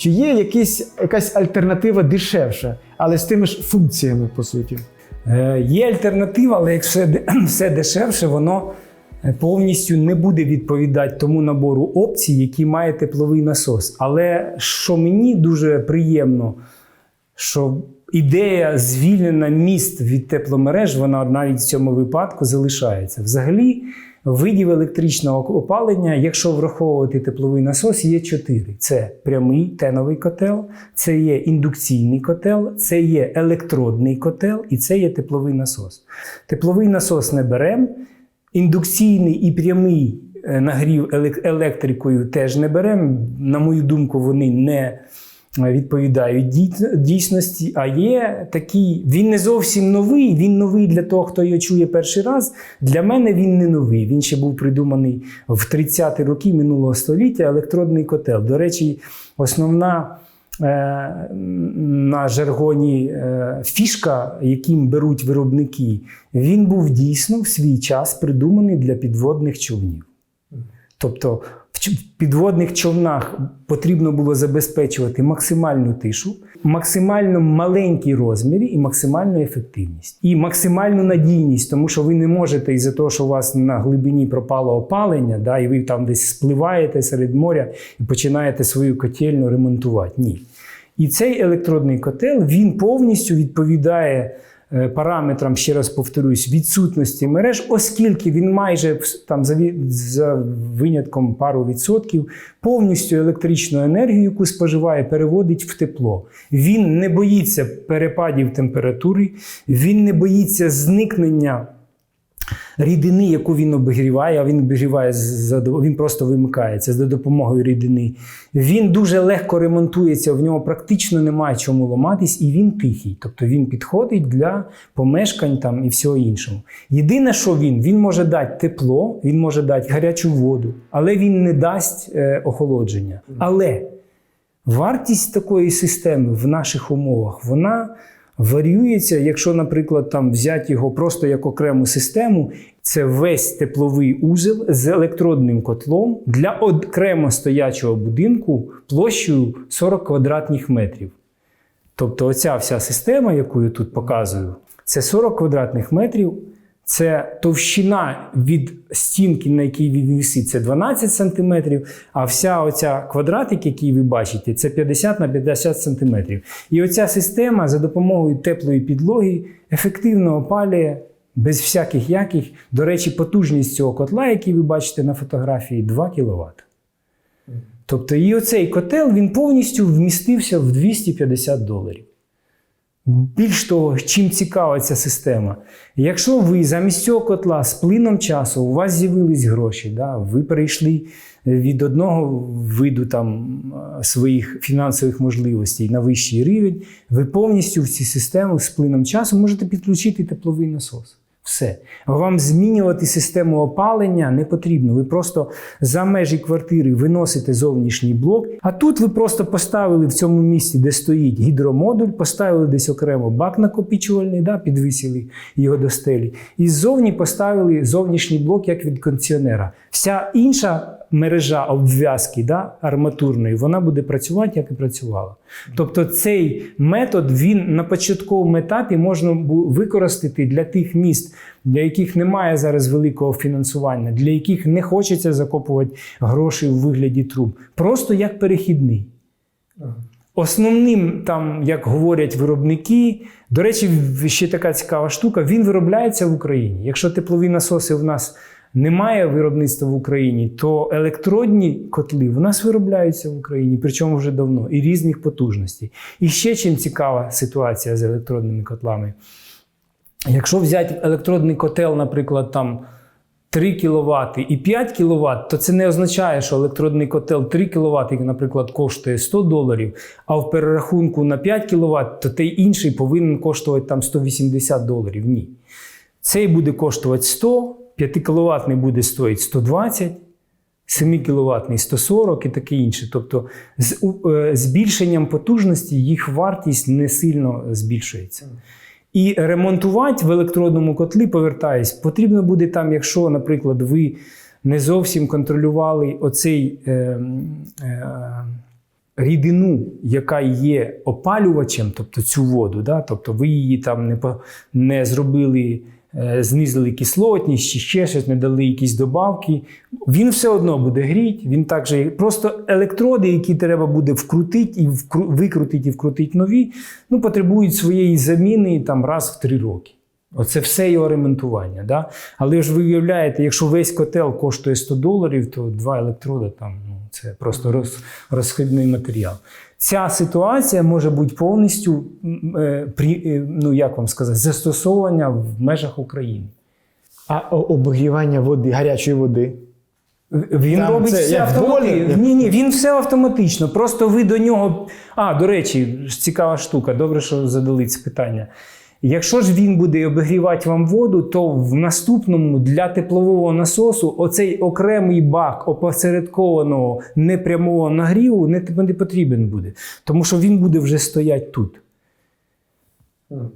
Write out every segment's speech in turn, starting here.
Чи є якісь, якась альтернатива дешевша, але з тими ж функціями, по суті? Е, Є альтернатива, але якщо все дешевше, воно е, повністю не буде відповідати тому набору опцій, які має тепловий насос. Але що мені дуже приємно, що ідея звільнення міст від тепломереж, вона навіть в цьому випадку залишається. Взагалі, видів електричного опалення, якщо враховувати тепловий насос, є чотири: це прямий теновий котел, це є індукційний котел, це є електродний котел і це є тепловий насос. Тепловий насос не беремо, індукційний і прямий е, нагрів електрикою теж не беремо. На мою думку, вони не відповідають дійсності. А є такий, він не зовсім новий, він новий для того, хто його чує перший раз. Для мене він не новий. Він ще був придуманий в 30-ті роки минулого століття електродний котел. До речі, основна. е, На жаргоні е, фішка, яким беруть виробники, він був дійсно в свій час придуманий для підводних човнів. Тобто в підводних човнах потрібно було забезпечувати максимальну тишу, максимально маленькі розміри і максимальну ефективність, і максимальну надійність, тому що ви не можете із-за того, що у вас на глибині пропало опалення, да, і ви там десь спливаєте серед моря і починаєте свою котельню ремонтувати. Ні. І цей електродний котел він повністю відповідає параметрам, ще раз повторюсь, відсутності мереж, оскільки він майже там за, за винятком пару відсотків повністю електричну енергію, яку споживає, переводить в тепло. Він не боїться перепадів температури, він не боїться зникнення рідини, яку він обігріває, а він обігріває за він просто вимикається за допомогою рідини. Він дуже легко ремонтується, в нього практично немає чому ламатись, і він тихий. Тобто він підходить для помешкань там і всього іншого. Єдине, що він, він може дати тепло, він може дати гарячу воду, але він не дасть е, охолодження. Але Вартість такої системи в наших умовах вона варіюється, якщо, наприклад, там взяти його просто як окрему систему, це весь тепловий узел з електродним котлом для окремо стоячого будинку площею 40 квадратних метрів. Тобто, оця вся система, яку я тут показую, це 40 квадратних метрів. Це товщина від стінки, на якій він висить, це 12 см, а вся оця квадратик, який ви бачите, це 50 на 50 см. І оця система за допомогою теплої підлоги ефективно опалює без всяких яких. До речі, потужність цього котла, який ви бачите на фотографії, 2 кВт. Тобто, і оцей котел він повністю вмістився в 250 доларів. Більш того, чим цікава ця система, якщо ви замість цього котла з плином часу у вас з'явились гроші, да, ви перейшли від одного виду там, е, своїх фінансових можливостей на вищий рівень, ви повністю в цю систему з плином часу можете підключити тепловий насос. Все. Вам змінювати систему опалення не потрібно. Ви просто за межі квартири виносите зовнішній блок. А тут ви просто поставили в цьому місці, де стоїть гідромодуль, поставили десь окремо бак накопичувальний, да, підвисили його до стелі. І ззовні поставили зовнішній блок як від кондиціонера. Вся інша мережа обв'язки да, арматурної, вона буде працювати, як і працювала. Тобто цей метод він на початковому етапі можна використати для тих міст, для яких немає зараз великого фінансування, для яких не хочеться закопувати гроші у вигляді труб. Просто як перехідний. Основним, там, як говорять виробники, до речі, ще така цікава штука, він виробляється в Україні. Якщо теплові насоси в нас немає виробництва в Україні, то електродні котли в нас виробляються в Україні, причому вже давно, і різних потужностей. І ще чим цікава ситуація з електродними котлами. Якщо взяти електродний котел, наприклад, там 3 кВт і 5 кВт, то це не означає, що електродний котел 3 кВт, наприклад, коштує 100 доларів, а в перерахунку на 5 кВт, то той інший повинен коштувати там 180 доларів. Ні. Цей буде коштувати 100, 5 кВт буде стоїть 120, 7 кВт 140 і таке інше. Тобто з е, збільшенням потужності їх вартість не сильно збільшується. І ремонтувати в електродному котлі, повертаюсь, потрібно буде там, якщо, наприклад, ви не зовсім контролювали оцей е, е, рідину, яка є опалювачем, тобто цю воду, да, тобто ви її там не, не зробили, знизили кислотність чи ще щось, не дали якісь добавки, він все одно буде гріти. Він також просто електроди, які треба буде вкрутити і вкру, викрутити і вкрутити нові, ну, потребують своєї заміни там раз в три роки. Оце все його ремонтування. Да? Але ж ви уявляєте, якщо весь котел коштує 100 доларів, то два електроди там ну, це просто роз, розхідний матеріал. Ця ситуація може бути повністю е, при, е, ну, як вам сказати, застосована в межах України. А обігрівання води, гарячої води. Він Там робить це все як автоматично. як- Ні, ні, він все автоматично. Просто ви до нього. А, до речі, цікава штука. Добре, що задали це питання. Якщо ж він буде обігрівати вам воду, то в наступному для теплового насосу оцей окремий бак опосередкованого непрямого нагріву не, потрібен буде, тому що він буде вже стояти тут.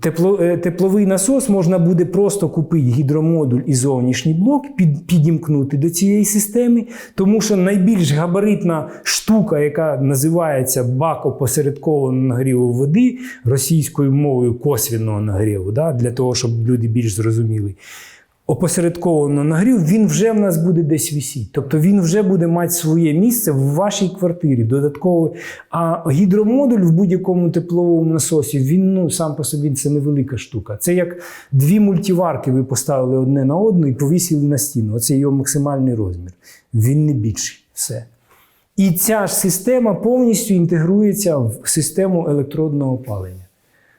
Тепло, е, тепловий насос можна буде просто купити гідромодуль і зовнішній блок, під, підімкнути до цієї системи, тому що найбільш габаритна штука, яка називається бак опосередкованого нагріву води російською мовою косвінного нагріву, да, для того, щоб люди більш зрозуміли. Опосередковано нагрів, він вже в нас буде десь висіти. Тобто він вже буде мати своє місце в вашій квартирі додатково. А гідромодуль в будь-якому тепловому насосі, він ну, сам по собі це невелика штука. Це як дві мультиварки ви поставили одне на одну і повісили на стіну. Оце його максимальний розмір. Він не більший. Все. І ця ж система повністю інтегрується в систему електродного опалення.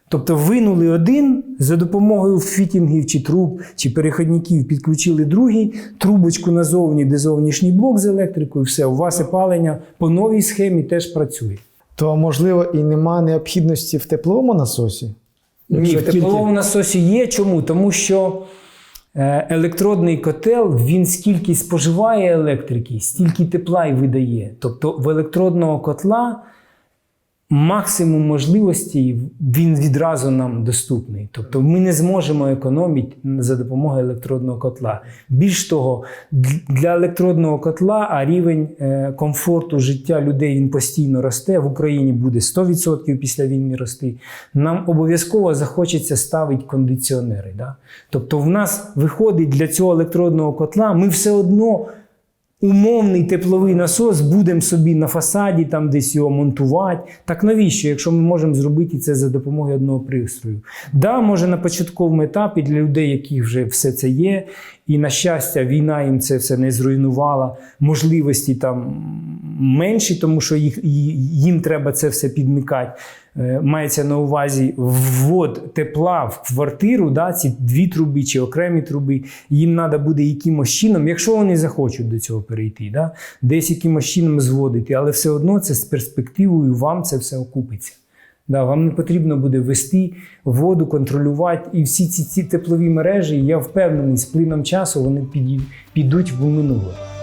Тобто винули один за допомогою фітінгів чи труб чи переходників підключили другий, трубочку назовні, де зовнішній блок з електрикою, все, у вас опалення по новій схемі теж працює. То, можливо, і нема необхідності в тепловому насосі. Ні, в тепловому насосі є. Чому? Тому що е, електродний котел він скільки споживає електрики, стільки тепла й видає. Тобто в електродного котла максимум можливостей він відразу нам доступний. Тобто ми не зможемо економити за допомогою електродного котла. Більш того, для електродного котла а рівень е, комфорту життя людей він постійно росте. В Україні буде 100% після війни рости. Нам обов'язково захочеться ставити кондиціонери. Да? Тобто, в нас виходить для цього електродного котла, ми все одно умовний тепловий насос будемо собі на фасаді там десь його монтувати. Так навіщо, якщо ми можемо зробити це за допомогою одного пристрою? Да, може на початковому етапі для людей, яких вже все це є, і на щастя, війна їм це все не зруйнувала. Можливості там менші, тому що їх, їм треба це все підмикати. Е, Мається на увазі ввод тепла в квартиру, да, ці дві труби чи окремі труби, їм треба буде якимось чином, якщо вони захочуть до цього перейти, да, десь якимось чином зводити, але все одно це з перспективою вам це все окупиться. Да, вам не потрібно буде вести воду, контролювати. І всі ці, ці теплові мережі, я впевнений, з плином часу вони підуть в минуле.